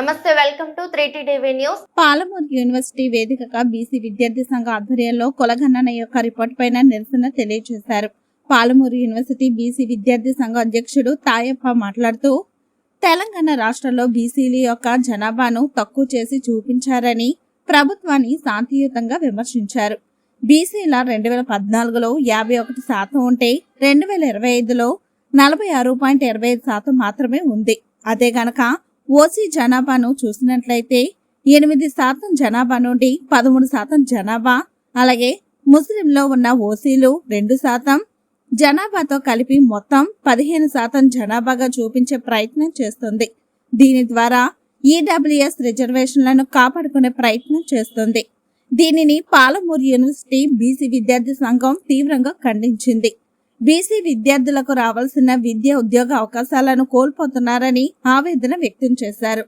నమస్తే welcome to three TV news. Palamuru university వేదికగా BC విద్యార్థి సంఘ ఆధ్వర్యంలో కొలగణన యొక్క రిపోర్ట్ పైన నిరసన తెలియజేశారు. పాలమూరు యూనివర్సిటీ బీసీ విద్యార్థి సంఘ అధ్యక్షుడు తాయప్ప మాట్లాడుతూ తెలంగాణ రాష్ట్రంలో బీసీల యొక్క జనాభాను తక్కువ చేసి చూపించారని ప్రభుత్వాన్ని శాంతియుతంగా విమర్శించారు. బీసీల రెండు వేల పద్నాలుగులో యాభై ఒకటి శాతం ఉంటే రెండు వేల ఇరవై ఐదులో నలభై ఆరు పాయింట్ ఇరవై ఐదు శాతం మాత్రమే ఉంది. అదే గనక ఓసీ జనాభాను చూసినట్లయితే ఎనిమిది శాతం జనాభా నుండి పదమూడు శాతం జనాభా అలాగే ముస్లింలో ఉన్న ఓసీలు రెండు శాతం జనాభాతో కలిపి మొత్తం పదిహేను శాతం జనాభాగా చూపించే ప్రయత్నం చేస్తుంది. దీని ద్వారా ఈడబ్ల్యూఎస్ రిజర్వేషన్లను కాపాడుకునే ప్రయత్నం చేస్తుంది. దీనిని పాలమూరు యూనివర్సిటీ బీసీ విద్యార్థి సంఘం తీవ్రంగా ఖండించింది. బీసీ విద్యార్థులకు రావాల్సిన విద్య ఉద్యోగ అవకాశాలను కోల్పోతున్నారని ఆవేదన వ్యక్తం చేశారు.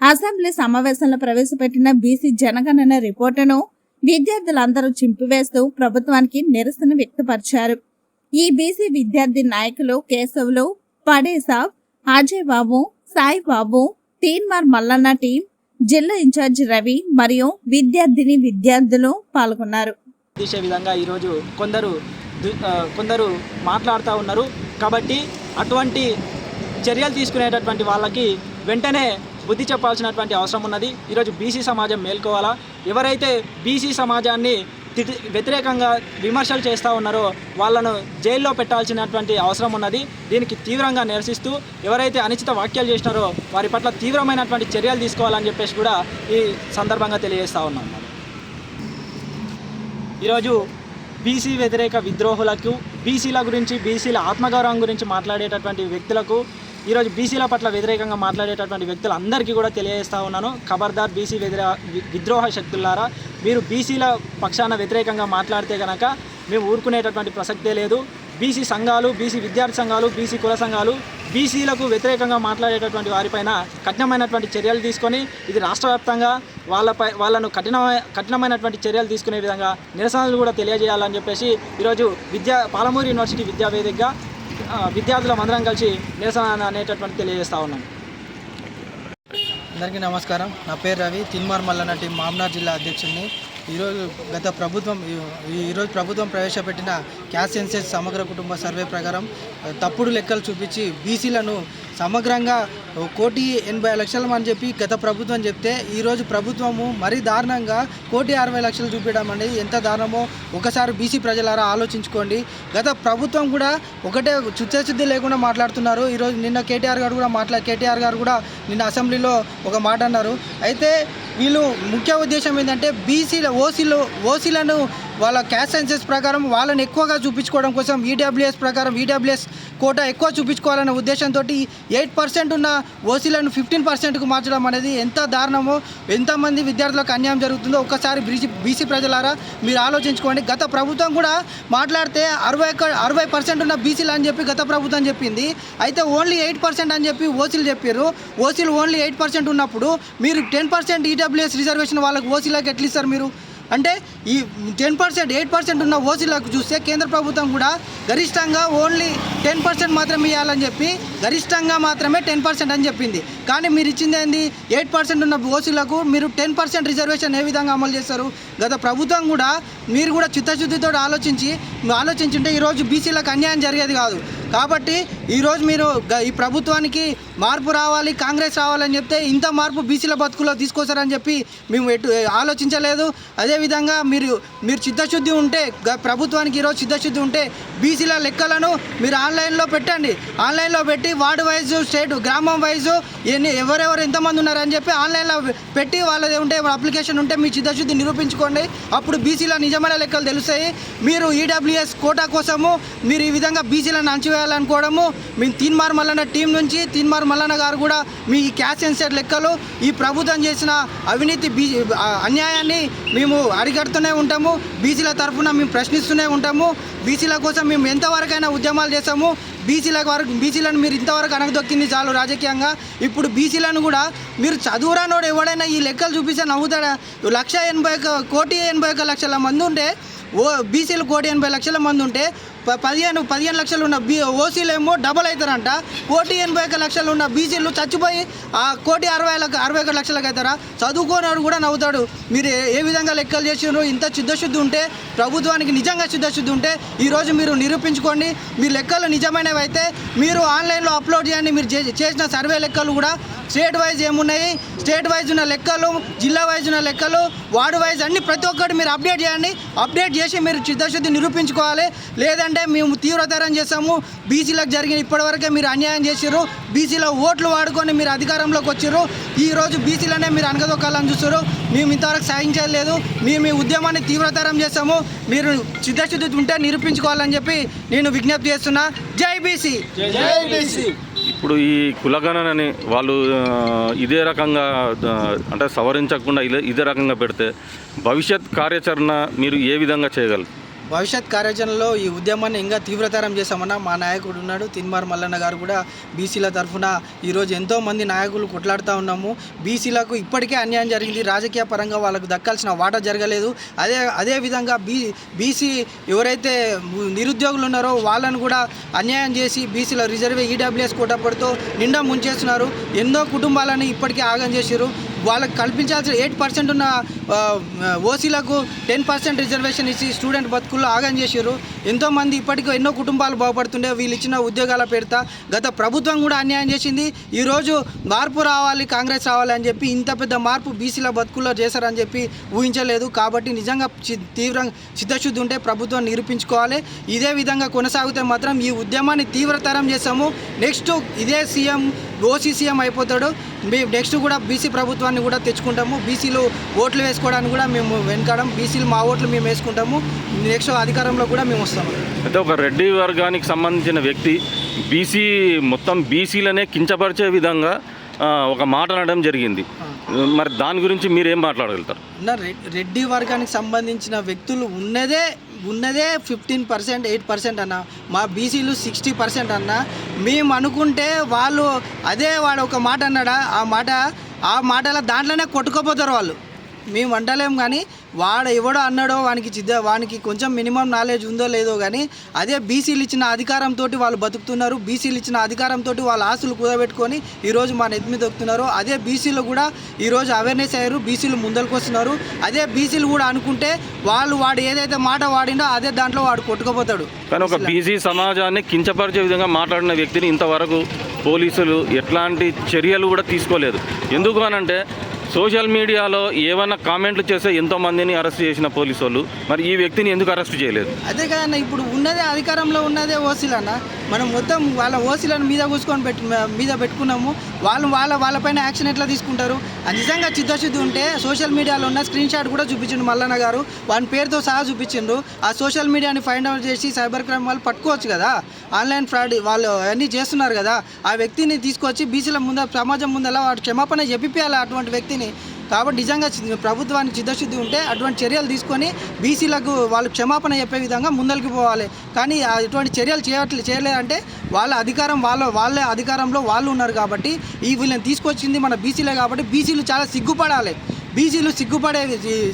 అసెంబ్లీ సమావేశంలో ప్రవేశపెట్టిన బీసీ జనగణన రిపోర్టును విద్యార్థులందరూ చింపివేస్తూ ప్రభుత్వానికి నిరసన వ్యక్తపరిచారు. ఈ బీసీ విద్యార్థి నాయకులు కేశవులు పడేసాబ్ అజయ్ బాబు సాయి బాబు తీన్మార్ మల్లన్న టీం జిల్లా ఇన్ఛార్జ్ రవి మరియు విద్యార్థిని విద్యార్థులు పాల్గొన్నారు. విధంగా ఈరోజు కొందరు కొందరు మాట్లాడుతూ ఉన్నారు. కాబట్టి అటువంటి చర్యలు తీసుకునేటటువంటి వాళ్ళకి వెంటనే బుద్ధి చెప్పాల్సినటువంటి అవసరం ఉన్నది. ఈరోజు బీసీ సమాజం మేల్కోవాలా? ఎవరైతే బీసీ సమాజాన్ని వ్యతిరేకంగా విమర్శలు చేస్తూ ఉన్నారో వాళ్ళను జైల్లో పెట్టాల్సినటువంటి అవసరం ఉన్నది. దీనికి తీవ్రంగా నిరసిస్తూ ఎవరైతే అనుచిత వ్యాఖ్యలు చేసినారో వారి పట్ల తీవ్రమైనటువంటి చర్యలు తీసుకోవాలని చెప్పేసి కూడా ఈ సందర్భంగా తెలియజేస్తూ ఉన్నాం ఈరోజు బీసీ వ్యతిరేక విద్రోహులకు బీసీల గురించి బీసీల ఆత్మగౌరవం గురించి మాట్లాడేటటువంటి వ్యక్తులకు ఈరోజు బీసీల పట్ల వ్యతిరేకంగా మాట్లాడేటటువంటి వ్యక్తులందరికీ కూడా తెలియజేస్తూ ఉన్నాను. ఖబర్దార్ బీసీ వ్యతిరే విద్రోహ శక్తులారా మీరు బీసీల పక్షాన వ్యతిరేకంగా మాట్లాడితే కనుక మేము ఊరుకునేటటువంటి ప్రసక్తే లేదు. బీసీ సంఘాలు బీసీ విద్యార్థి సంఘాలు బీసీ కుల సంఘాలు బీసీలకు వ్యతిరేకంగా మాట్లాడేటటువంటి వారిపైన కఠినమైనటువంటి చర్యలు తీసుకొని ఇది రాష్ట్ర వ్యాప్తంగా వాళ్ళపై వాళ్ళను కఠిన కఠినమైనటువంటి చర్యలు తీసుకునే విధంగా నిరసనలు కూడా తెలియజేయాలని చెప్పేసి ఈరోజు విద్యా పాలమూరు యూనివర్సిటీ విద్యా వేదికగా విద్యార్థులం అందరం కలిసి నిరసన అనేటటువంటి తెలియజేస్తూ ఉన్నాం. అందరికీ నమస్కారం. నా పేరు రవి. తిన్మార్ మల్లన్న టీం మామ్నార్ జిల్లా అధ్యక్షుడిని. ఈరోజు గత ప్రభుత్వం ఈరోజు ప్రభుత్వం ప్రవేశపెట్టిన క్యాష్ సెన్సెస్ సమగ్ర కుటుంబ సర్వే ప్రకారం తప్పుడు లెక్కలు చూపించి బీసీలను సమగ్రంగా కోటి ఎనభై లక్షలు అని చెప్పి గత ప్రభుత్వం చెప్తే ఈరోజు ప్రభుత్వము మరీ దారుణంగా కోటి అరవై లక్షలు చూపించడం అనేది ఎంత దారుణమో ఒకసారి బీసీ ప్రజలారా ఆలోచించుకోండి. గత ప్రభుత్వం కూడా ఒకటే చుచ్చశుద్ధి లేకుండా మాట్లాడుతున్నారు. ఈరోజు నిన్న కేటీఆర్ గారు కూడా మాట్లా కేటీఆర్ గారు కూడా నిన్న అసెంబ్లీలో ఒక మాట అన్నారు. అయితే వీళ్ళు ముఖ్య ఉద్దేశం ఏంటంటే బీసీల ఓసీలు ఓసీలను వాళ్ళ క్యాష్ సెన్సెస్ ప్రకారం వాళ్ళని ఎక్కువగా చూపించుకోవడం కోసం ఈడబ్ల్యూఎస్ ప్రకారం ఈడబ్ల్యూఎస్ కోటా ఎక్కువ చూపించుకోవాలనే ఉద్దేశంతో ఎయిట్ పర్సెంట్ ఉన్న ఓసీలను ఫిఫ్టీన్ పర్సెంట్కు మార్చడం అనేది ఎంత దారుణమో ఎంతమంది విద్యార్థులకు అన్యాయం జరుగుతుందో ఒక్కసారి బీసీ బీసీ ప్రజలారా మీరు ఆలోచించుకోండి. గత ప్రభుత్వం కూడా మాట్లాడితే అరవై అరవై పర్సెంట్ ఉన్న బీసీలు అని చెప్పి గత ప్రభుత్వం చెప్పింది. అయితే ఓన్లీ ఎయిట్ పర్సెంట్ అని చెప్పి ఓసీలు చెప్పారు ఓసీలు ఓన్లీ ఎయిట్ పర్సెంట్ ఉన్నప్పుడు మీరు టెన్ పర్సెంట్ ఈడబ్ల్యూఎస్ రిజర్వేషన్ వాళ్ళకి ఓసీలకు ఎట్లా ఇస్తారు మీరు? అంటే ఈ టెన్ పర్సెంట్ ఎయిట్ పర్సెంట్ ఉన్న ఓసీలకు చూస్తే కేంద్ర ప్రభుత్వం కూడా గరిష్టంగా ఓన్లీ టెన్ పర్సెంట్ మాత్రమే ఇవ్వాలని చెప్పి గరిష్టంగా మాత్రమే టెన్ పర్సెంట్ అని చెప్పింది. కానీ మీరు ఇచ్చింది ఏంది? ఎయిట్ పర్సెంట్ ఉన్న ఓసీలకు మీరు టెన్ పర్సెంట్ రిజర్వేషన్ ఏ విధంగా అమలు చేస్తారు? గత ప్రభుత్వం కూడా మీరు కూడా చిత్తశుద్ధితో ఆలోచించి ఆలోచించుంటే ఈరోజు బీసీలకు అన్యాయం జరిగేది కాదు. కాబట్టి ఈరోజు మీరు ఈ ప్రభుత్వానికి మార్పు రావాలి కాంగ్రెస్ రావాలని చెప్తే ఇంత మార్పు బీసీల బతుకులో తీసుకొస్తారని చెప్పి మేము ఎటు ఆలోచించలేదు. అదేవిధంగా మీరు మీరు చిత్తశుద్ధి ఉంటే ప్రభుత్వానికి ఈరోజు చిత్తశుద్ధి ఉంటే బీసీల లెక్కలను మీరు ఆన్లైన్లో పెట్టండి. ఆన్లైన్లో పెట్టి వార్డు వైజ్ స్టేట్ గ్రామం వైజ్ ఎన్ని ఎవరెవరు ఎంతమంది ఉన్నారని చెప్పి ఆన్లైన్లో పెట్టి వాళ్ళది ఉంటే అప్లికేషన్ ఉంటే మీ చిత్తశుద్ధి నిరూపించుకోండి. అప్పుడు బీసీల నిజమైన లెక్కలు తెలుస్తాయి. మీరు ఈడబ్ల్యూఎస్ కోటా కోసము మీరు ఈ విధంగా బీసీలను అణచివేయాలనుకోవడము మేము తీన్మార్ మల్లన్న టీం నుంచి తీన్మార్ మల్లన్న గారు కూడా మీ ఈ క్యాష్ సెన్సర్ లెక్కలు ఈ ప్రభుత్వం చేసిన అవినీతి బీ అన్యాయాన్ని మేము అడిగడుతూనే ఉంటాము. బీసీల తరఫున మేము ప్రశ్నిస్తూనే ఉంటాము. బీసీల కోసం మేము ఎంతవరకైనా ఉద్యమాలు చేస్తాము. బీసీల వరకు బీసీలను మీరు ఇంతవరకు అనగదొక్కింది చాలు రాజకీయంగా. ఇప్పుడు బీసీలను కూడా మీరు చదువురానోడు ఎవడైనా ఈ లెక్కలు చూపిస్తే నవ్వుతాడా? లక్ష ఎనభై ఒక కోటి ఎనభై ఒక లక్షల మంది ఉంటే ఓ బీసీలు కోటి ఎనభై లక్షల మంది ఉంటే పదిహేను పదిహేను లక్షలు ఉన్న బీ ఓసీలు ఏమో డబల్ అవుతారంట కోటి ఎనభై ఒక లక్షలు ఉన్న బీసీలు చచ్చిపోయి ఆ కోటి అరవై లక్ష అరవై ఒక లక్షలకు అవుతారా చదువుకోనాడు కూడా నవ్వుతాడు. మీరు ఏ- విధంగా లెక్కలు చేసినారు ఇంత చిత్తశుద్ధి ఉంటే ప్రభుత్వానికి నిజంగా చిత్తశుద్ధి ఉంటే ఈరోజు మీరు నిరూపించుకోండి. మీ లెక్కలు నిజమైనవి అయితే మీరు ఆన్లైన్లో అప్లోడ్ చేయండి. మీరు చే- చేసిన సర్వే లెక్కలు కూడా స్టేట్ వైజ్ ఏమున్నాయి? స్టేట్ వైజ్ ఉన్న లెక్కలు జిల్లా వైజ్ ఉన్న లెక్కలు వార్డు వైజ్ అన్ని ప్రతి ఒక్కటి మీరు అప్డేట్ చేయండి. అప్డేట్ చేసి మీరు చిత్తశుద్ధి నిరూపించుకోవాలి. లేదంటే మేము తీవ్రతరం చేస్తాము బీసీలకు జరిగిన ఇప్పటివరకే మీరు అన్యాయం చేశారు. బీసీలో ఓట్లు వాడుకొని మీరు అధికారంలోకి వచ్చారు ఈ రోజు బీసీలనే మీరు అనగదొక్కాలని చూస్తారు మేము ఇంతవరకు సాధించలేదు మేము మీ ఉద్యమాన్ని తీవ్రతరం చేస్తాము మీరు చిత్తశుద్ధి ఉంటే నిరూపించుకోవాలని చెప్పి నేను విజ్ఞప్తి చేస్తున్నా. జై బీసీ! ఇప్పుడు ఈ కులగణనని వాళ్ళు ఇదే రకంగా అంటే సవరించకుండా ఇదే ఇదే రకంగా పెడితే భవిష్యత్ కార్యాచరణ మీరు ఏ విధంగా చేయగలరు? భవిష్యత్ కార్యాచరణలో ఈ ఉద్యమాన్ని ఇంకా తీవ్రతరం చేశామన్న మా నాయకుడు ఉన్నాడు. తిన్మార్ మల్లన్న గారు కూడా బీసీల తరఫున ఈరోజు ఎంతో మంది నాయకులు కొట్లాడుతూ ఉన్నాము. బీసీలకు ఇప్పటికే అన్యాయం జరిగింది. రాజకీయ పరంగా వాళ్ళకు దక్కాల్సిన వాటా జరగలేదు. అదే అదే విధంగా బీ బీసీ ఎవరైతే నిరుద్యోగులు ఉన్నారో వాళ్ళను కూడా అన్యాయం చేసి బీసీల రిజర్వ్ ఈడబ్ల్యూఎస్ కోటప్పటితో నిండా ముంచేస్తున్నారు. ఎన్నో కుటుంబాలని ఇప్పటికే ఆగం చేశారు. వాళ్ళకి కల్పించాల్సిన ఎయిట్ పర్సెంట్ ఉన్న ఓసీలకు టెన్ పర్సెంట్ రిజర్వేషన్ ఇచ్చి స్టూడెంట్ బతుకుల్లో ఆగం చేశారు ఎంతోమంది ఇప్పటికీ ఎన్నో కుటుంబాలు బాగుపడుతుండే వీళ్ళు ఇచ్చిన ఉద్యోగాల పేరుత గత ప్రభుత్వం కూడా అన్యాయం చేసింది. ఈరోజు మార్పు రావాలి కాంగ్రెస్ రావాలి అని చెప్పి ఇంత పెద్ద మార్పు బీసీల బతుకుల్లో చేశారని చెప్పి ఊహించలేదు. కాబట్టి నిజంగా తీవ్రంగా చిత్తశుద్ధి ఉంటే ప్రభుత్వం నిరూపించుకోవాలి. ఇదే విధంగా కొనసాగితే మాత్రం ఈ ఉద్యమాన్ని తీవ్రతరం చేస్తాము. నెక్స్ట్ ఇదే సీఎం ఓసీ సీఎం అయిపోతాడు. నెక్స్ట్ కూడా బీసీ ప్రభుత్వాన్ని కూడా తెచ్చుకుంటాము. బీసీలు ఓట్లు వేసుకోవడానికి కూడా మేము వెనకాడం బీసీలు మా ఓట్లు మేము వేసుకుంటాము. నెక్స్ట్ అధికారంలో కూడా మేము వస్తాము. అయితే ఒక రెడ్డి వర్గానికి సంబంధించిన వ్యక్తి బీసీ మొత్తం బీసీలనే కించపరిచే విధంగా ఒక మాట అనడం జరిగింది. మరి దాని గురించి మీరు ఏం మాట్లాడగలుగుతారు? రెడ్డి వర్గానికి సంబంధించిన వ్యక్తులు ఉన్నదే ఉన్నదే ఫిఫ్టీన్ పర్సెంట్ ఎయిట్ పర్సెంట్ అన్న. మా బీసీలు సిక్స్టీ పర్సెంట్ అన్న. మేము అనుకుంటే వాళ్ళు అదే వాడు ఒక మాట అన్నాడా ఆ మాట ఆ మాటల దాంట్లోనే కొట్టుకోపోతారు వాళ్ళు. మేము అంటలేం కానీ వాడు ఎవడో అన్నాడో వానికి చిద్ద వానికి కొంచెం మినిమం నాలెడ్జ్ ఉందో లేదో కానీ అదే బీసీలు ఇచ్చిన అధికారంతో వాళ్ళు బతుకుతున్నారు బీసీలు ఇచ్చిన అధికారంతో వాళ్ళ ఆస్తులు కూడబెట్టుకొని ఈరోజు మా నెత్తి మీద దొక్కుతున్నారు అదే బీసీలు కూడా ఈరోజు అవేర్నెస్ అయ్యారు బీసీలు ముందరకు వస్తున్నారు అదే బీసీలు కూడా అనుకుంటే వాళ్ళు వాడు ఏదైతే మాట వాడిండో అదే దాంట్లో వాడు కొట్టుకుపోతాడు. కానీ ఒక బీసీ సమాజాన్ని కించపరిచే విధంగా మాట్లాడిన వ్యక్తిని ఇంతవరకు పోలీసులు ఎట్లాంటి చర్యలు కూడా తీసుకోలేదు. ఎందుకు అనంటే సోషల్ మీడియాలో ఏమైనా కామెంట్లు చేస్తే ఎంతో మందిని అరెస్ట్ చేసిన పోలీసు వాళ్ళు మరి ఈ వ్యక్తిని ఎందుకు అరెస్ట్ చేయలేదు? అదే కదన్న ఇప్పుడు ఉన్నదే అధికారంలో ఉన్నదే ఓసీలన్నా. మనం మొత్తం వాళ్ళ ఓసీలను మీద కూసుకొని పెట్టు మీద పెట్టుకున్నాము. వాళ్ళు వాళ్ళ వాళ్ళపైన యాక్షన్ ఎట్లా తీసుకుంటారు? నిజంగా చిత్తశుద్ధి ఉంటే సోషల్ మీడియాలో ఉన్న స్క్రీన్ షాట్ కూడా చూపించిండు మల్లన్న గారు. వాని పేరుతో సహా చూపించిండు. ఆ సోషల్ మీడియాని ఫైండ్ అవుట్ చేసి సైబర్ క్రైమ్ వాళ్ళు పట్టుకోవచ్చు కదా? ఆన్లైన్ ఫ్రాడ్ వాళ్ళు అన్నీ చేస్తున్నారు కదా? ఆ వ్యక్తిని తీసుకొచ్చి బీసీల ముందు సమాజం ముందల వాడు క్షమాపణ చెప్పిపోయాలి అటువంటి వ్యక్తిని. కాబట్టి నిజంగా ప్రభుత్వానికి చిత్తశుద్ధి ఉంటే అటువంటి చర్యలు తీసుకొని బీసీలకు వాళ్ళు క్షమాపణ చెప్పే విధంగా ముందరికి పోవాలి. కానీ అటువంటి ఇటువంటి చర్యలు చేయట్లే చేయలేదంటే వాళ్ళ అధికారం వాళ్ళ వాళ్ళే అధికారంలో వాళ్ళు ఉన్నారు కాబట్టి ఈ వీళ్ళని తీసుకొచ్చింది మన బీసీలే కాబట్టి బీసీలు చాలా సిగ్గుపడాలి. బీసీలు సిగ్గుపడే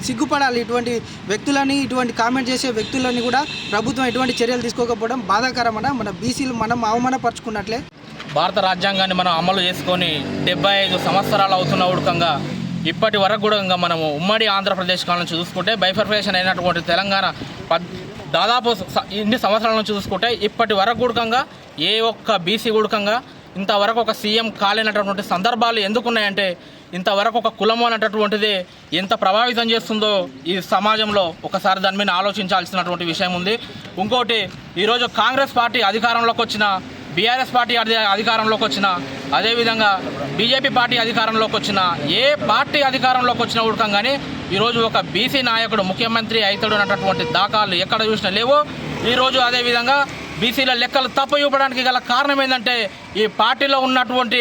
సిగ్గుపడాలి ఇటువంటి వ్యక్తులని ఇటువంటి కామెంట్ చేసే వ్యక్తులని కూడా ప్రభుత్వం ఎటువంటి చర్యలు తీసుకోకపోవడం బాధాకరమన మన బీసీలు మనం అవమానపరుచుకున్నట్లే. భారత రాజ్యాంగాన్ని మనం అమలు చేసుకొని డెబ్బై ఐదు సంవత్సరాలు అవుతున్న ఉడకంగా ఇప్పటి వరకు కూడా ఇంకా మనము ఉమ్మడి ఆంధ్రప్రదేశ్ కాలం చూసుకుంటే బైఫర్ఫేషన్ అయినటువంటి తెలంగాణ పద్ దాదాపు ఇన్ని సంవత్సరాల నుంచి చూసుకుంటే ఇప్పటి వరకు గుడకంగా ఏ ఒక్క బీసీ గుడకంగా ఇంతవరకు ఒక సీఎం కాలేనటువంటి సందర్భాలు ఎందుకున్నాయంటే ఇంతవరకు ఒక కులం అనేటటువంటిది ఎంత ప్రభావితం చేస్తుందో ఈ సమాజంలో ఒకసారి దాని మీద ఆలోచించాల్సినటువంటి విషయం ఉంది. ఇంకోటి ఈరోజు కాంగ్రెస్ పార్టీ అధికారంలోకి వచ్చిన బీఆర్ఎస్ పార్టీ అధికారంలోకి వచ్చిన అదేవిధంగా బీజేపీ పార్టీ అధికారంలోకి వచ్చిన ఏ పార్టీ అధికారంలోకి వచ్చినా ఉడకం కానీ ఈరోజు ఒక బీసీ నాయకుడు ముఖ్యమంత్రి అవుతాడు అన్నటువంటి దాఖలు ఎక్కడ చూసినా లేవో. ఈరోజు అదేవిధంగా బీసీల లెక్కలు తప్పు చూపడానికి గల కారణం ఏంటంటే ఈ పార్టీలో ఉన్నటువంటి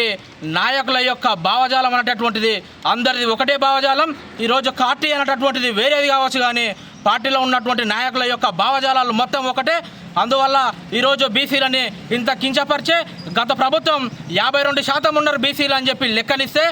నాయకుల యొక్క భావజాలం అనేటటువంటిది అందరిది ఒకటే భావజాలం. ఈరోజు పార్టీ అనేటటువంటిది వేరేది కావచ్చు కానీ పార్టీలో ఉన్నటువంటి నాయకుల యొక్క భావజాలాలు మొత్తం ఒకటే. అందువల్ల ఈరోజు బీసీలని ఇంత కించపరిచే గత ప్రభుత్వం యాభై రెండు శాతం ఉన్నారు బీసీలు అని చెప్పి లెక్కనిస్తే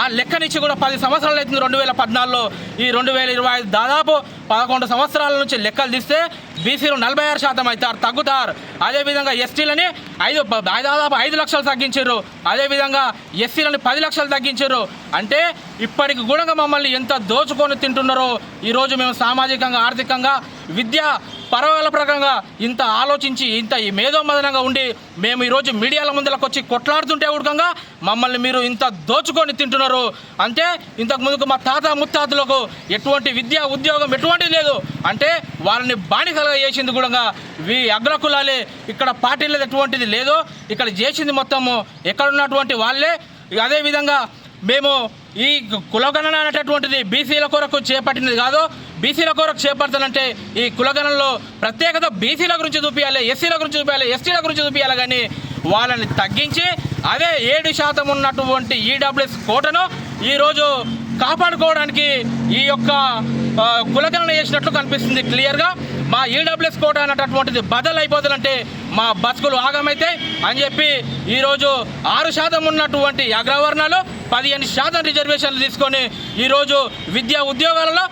ఆ లెక్కనిచ్చి కూడా పది సంవత్సరాలు అవుతుంది రెండు వేల పద్నాలుగులో. ఈ రెండు వేల ఇరవై ఐదు దాదాపు పదకొండు సంవత్సరాల నుంచి లెక్కలు తీస్తే బీసీలు నలభై ఆరు శాతం అవుతారు తగ్గుతారు. అదేవిధంగా ఎస్టీలని ఐదు దాదాపు ఐదు లక్షలు తగ్గించారు. అదేవిధంగా ఎస్సీలని పది లక్షలు తగ్గించారు. అంటే ఇప్పటికి కూడా మమ్మల్ని ఎంత దోచుకొని తింటున్నారో ఈరోజు మేము సామాజికంగా ఆర్థికంగా విద్య పరవాల ప్రకారంగా ఇంత ఆలోచించి ఇంత ఈ మేధోమదనంగా ఉండి మేము ఈరోజు మీడియాల ముందులకు వచ్చి కొట్లాడుతుంటే ఉడకంగా మమ్మల్ని మీరు ఇంత దోచుకొని తింటున్నారు. అంటే ఇంతకు ముందుకు మా తాత ముత్తాతలకు ఎటువంటి విద్య ఉద్యోగం ఎటువంటిది లేదు. అంటే వాళ్ళని బానిసలుగా చేసింది కూడా వీ అగ్రకులాలే. ఇక్కడ పార్టీలు ఎటువంటిది లేదో ఇక్కడ చేసింది మొత్తము ఎక్కడ ఉన్నటువంటి వాళ్ళే అదేవిధంగా మేము ఈ కులగణన అనేటటువంటిది బీసీల కొరకు చేపట్టినది కాదు. బీసీల కొరకు చేపడతానంటే ఈ కులగణనలో ప్రత్యేకత బీసీల గురించి చూపించాలి ఎస్సీల గురించి చూపించాలి ఎస్టీల గురించి చూపించాలి కానీ వాళ్ళని తగ్గించి అదే ఏడు శాతం ఉన్నటువంటి ఈడబ్ల్యూఎస్ కోటను ఈరోజు కాపాడుకోవడానికి ఈ యొక్క కులగణన చేసినట్లు కనిపిస్తుంది క్లియర్గా. మా ఈడబ్ల్యూఎస్ కోట అన్నటువంటిది బదలు అయిపోతుందంటే మా బతుకులు ఆగమైతే అని చెప్పి ఈరోజు ఆరు శాతం ఉన్నటువంటి అగ్రవర్ణాలు పదిహేను శాతం రిజర్వేషన్లు తీసుకొని ఈరోజు విద్యా ఉద్యోగాలలో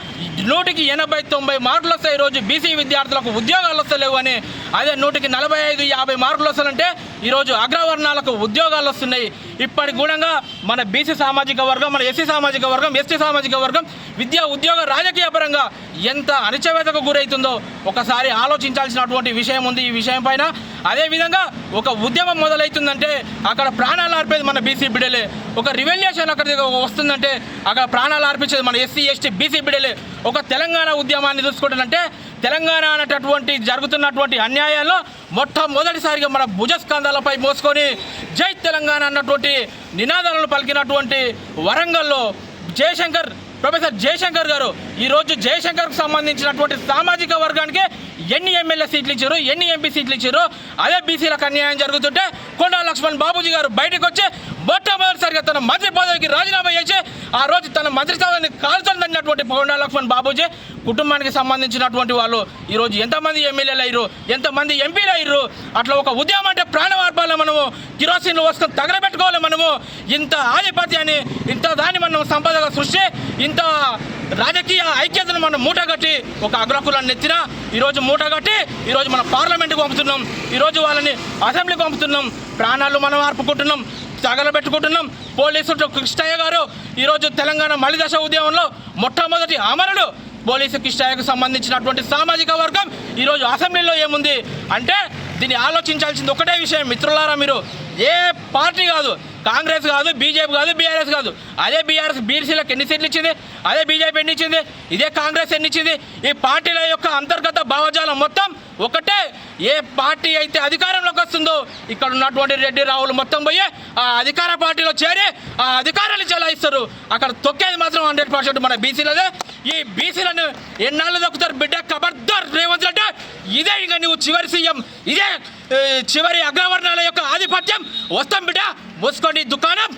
నూటికి ఎనభై తొంభై మార్కులు వస్తాయి. ఈరోజు బీసీ విద్యార్థులకు ఉద్యోగాలు వస్తలేవు అని అదే నూటికి నలభై ఐదు యాభై మార్కులు వస్తాయంటే ఈరోజు అగ్రవర్ణాలకు ఉద్యోగాలు వస్తున్నాయి. ఇప్పటి గుణంగా మన బీసీ సామాజిక వర్గం మన ఎస్సీ సామాజిక వర్గం ఎస్టీ సామాజిక వర్గం విద్యా ఉద్యోగ రాజకీయ పరంగా ఎంత అణచివేతకు గురవుతుందో ఒకసారి ఆలోచించాల్సినటువంటి విషయం ఉంది ఈ విషయం పైన. అదేవిధంగా ఒక ఉద్యమం మొదలవుతుందంటే అక్కడ ప్రాణాలు ఆర్పేది మన బీసీ బిడ్డలే. ఒక రివెల్యూషన్ అక్కడ వస్తుందంటే అక్కడ ప్రాణాలు ఆర్పించేది మన ఎస్సీ ఎస్టీ బీసీ బిడ్డలే. ఒక తెలంగాణ ఉద్యమాన్ని చూసుకుంటానంటే తెలంగాణ అనేటటువంటి జరుగుతున్నటువంటి అన్యాయాల్లో మొట్టమొదటిసారిగా మన భుజస్కంధాలపై మోసుకొని జై తెలంగాణ అన్నటువంటి నినాదాలను పలికినటువంటి వరంగల్లో జయశంకర్ ప్రొఫెసర్ జయశంకర్ గారు. ఈరోజు జయశంకర్కు సంబంధించినటువంటి సామాజిక వర్గానికి ఎన్ని ఎమ్మెల్యే సీట్లు ఇచ్చారు ఎన్ని ఎంపీ సీట్లు ఇచ్చారు అదే బీసీలకు అన్యాయం జరుగుతుంటే కొండా లక్ష్మణ్ బాబుజీ గారు బయటకు వచ్చి మొట్టమొదటిసారిగా తన మంత్రి పదవికి రాజీనామా చేసి ఆ రోజు తన మంత్రిత్వాన్ని పదవిని కాల్చొందన్నటువంటి కొండా లక్ష్మణ్ బాబుజీ కుటుంబానికి సంబంధించినటువంటి వాళ్ళు ఈరోజు ఎంతమంది ఎమ్మెల్యేలు అయ్యారు? ఎంతమంది ఎంపీలు అయ్యారు? అట్లా ఒక ఉద్యమం అంటే ప్రాణం ఆర్పాలి మనము కిరోసిన్లు వస్తుకొని తగలబెట్టుకోవాలి మనము. ఇంత ఆధిపత్యాన్ని ఇంత దాన్ని మనం సంపదగా సృష్టి ఇంత రాజకీయ ఐక్యతను మనం మూటగట్టి ఒక అగ్రకులాన్ని ఎత్తిన ఈరోజు మూటగట్టి ఈరోజు మన పార్లమెంట్కి పంపుతున్నాం. ఈరోజు వాళ్ళని అసెంబ్లీకి పంపుతున్నాం. ప్రాణాలు మనం ఆర్పుకుంటున్నాం. తగలబెట్టుకుంటున్నాం. పోలీసు కృష్ణయ్య గారు ఈరోజు తెలంగాణ మలిదశ ఉద్యమంలో మొట్టమొదటి అమరుడు పోలీసు కిష్టాయకు సంబంధించినటువంటి సామాజిక వర్గం ఈరోజు అసెంబ్లీలో ఏముంది? అంటే దీన్ని ఆలోచించాల్సింది ఒకటే విషయం. మిత్రులారా మీరు ఏ పార్టీ కాదు కాంగ్రెస్ కాదు బీజేపీ కాదు బీఆర్ఎస్ కాదు. అదే బీఆర్ఎస్ బీసీలకు ఎన్ని సీట్లు ఇచ్చింది? అదే బీజేపీ ఎన్ని ఇచ్చింది? ఇదే కాంగ్రెస్ ఎన్ని ఇచ్చింది? ఈ పార్టీల యొక్క అంతర్గత భావజాలం మొత్తం ఒకటే. ఏ పార్టీ అయితే అధికారంలోకి వస్తుందో ఇక్కడ ఉన్నటువంటి రెడ్డి రావులు మొత్తం పోయి ఆ అధికార పార్టీలో చేరి ఆ అధికారాన్ని చెలాయిస్తారు. అక్కడ తొక్కేది మాత్రం హండ్రెడ్ పర్సెంట్ మన బీసీలదే. ఈ బీసీలను ఎన్నాళ్ళు దొక్కుతారు బిడ్డ కబర్దార్ రేవంత్ రెడ్డి. ఇదే ఇంకా నువ్వు చివరి సీఎం. ఇదే చివరి అగ్రవర్ణాల యొక్క ఆధిపత్యం. వస్తాం బిడ్డ మూసుకోండి దుకాణం.